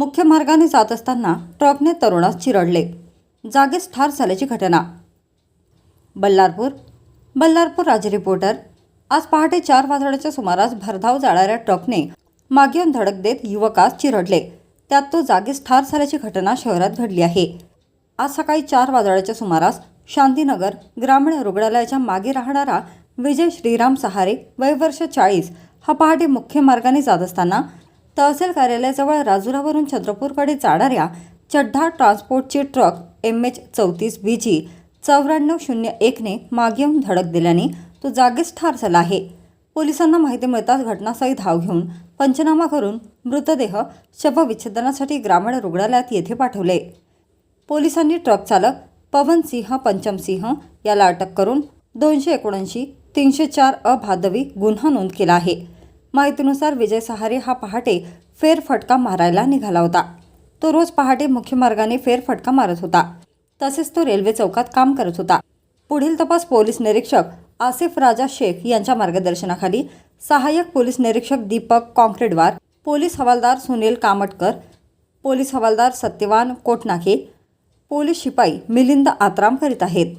मुख्य मार्गाने जात असताना ट्रकने तरुणास चिरडले. जागीच ठार झाल्याची घटना. बल्लारपूर बल्लारपूर राज रिपोर्टर. आज पहाटे चार वाजण्याच्या सुमारास भरधाव जाणाऱ्या ट्रकने मागे येऊन धडक देत युवकास चिरडले. त्यात तो जागीच ठार झाल्याची घटना शहरात घडली आहे. आज सकाळी चार वाजण्याच्या सुमारास शांतीनगर ग्रामीण रुग्णालयाच्या मागे राहणारा विजय श्रीराम सहारे वय वर्ष चाळीस हा पहाटे मुख्य मार्गाने जात असताना तहसील कार्यालयाजवळ राजुरावरून चंद्रपूरकडे जाणाऱ्या चड्ढा ट्रान्सपोर्टची ट्रक एम एच चौतीस बी जी चौऱ्याण्णव शून्य एकने मागे येऊन धडक दिल्याने तो जागीच ठार झाला आहे. पोलिसांना माहिती मिळताच घटनास्थळी धाव घेऊन पंचनामा करून मृतदेह शवविच्छेदनासाठी ग्रामीण रुग्णालयात येथे पाठवले. पोलिसांनी ट्रक चालक पवन सिंह पंचम सिंह याला अटक करून दोनशे एकोणऐंशी तीनशे चार अ भादवी गुन्हा नोंद केला आहे. माहितीनुसार विजय सहारे हा पहाटे फेरफटका मारायला निघाला होता. तो रोज पहाटे मुख्य मार्गाने फेरफटका मारत होता. तसेच तो रेल्वे चौकात काम करत होता. पुढील तपास पोलीस निरीक्षक आसिफ राजा शेख यांच्या मार्गदर्शनाखाली सहाय्यक पोलीस निरीक्षक दीपक कॉन्क्रेडवार पोलीस हवालदार सुनील कामटकर पोलीस हवालदार सत्यवान कोटनाके पोलीस शिपाई मिलिंद आत्राम करीत आहेत.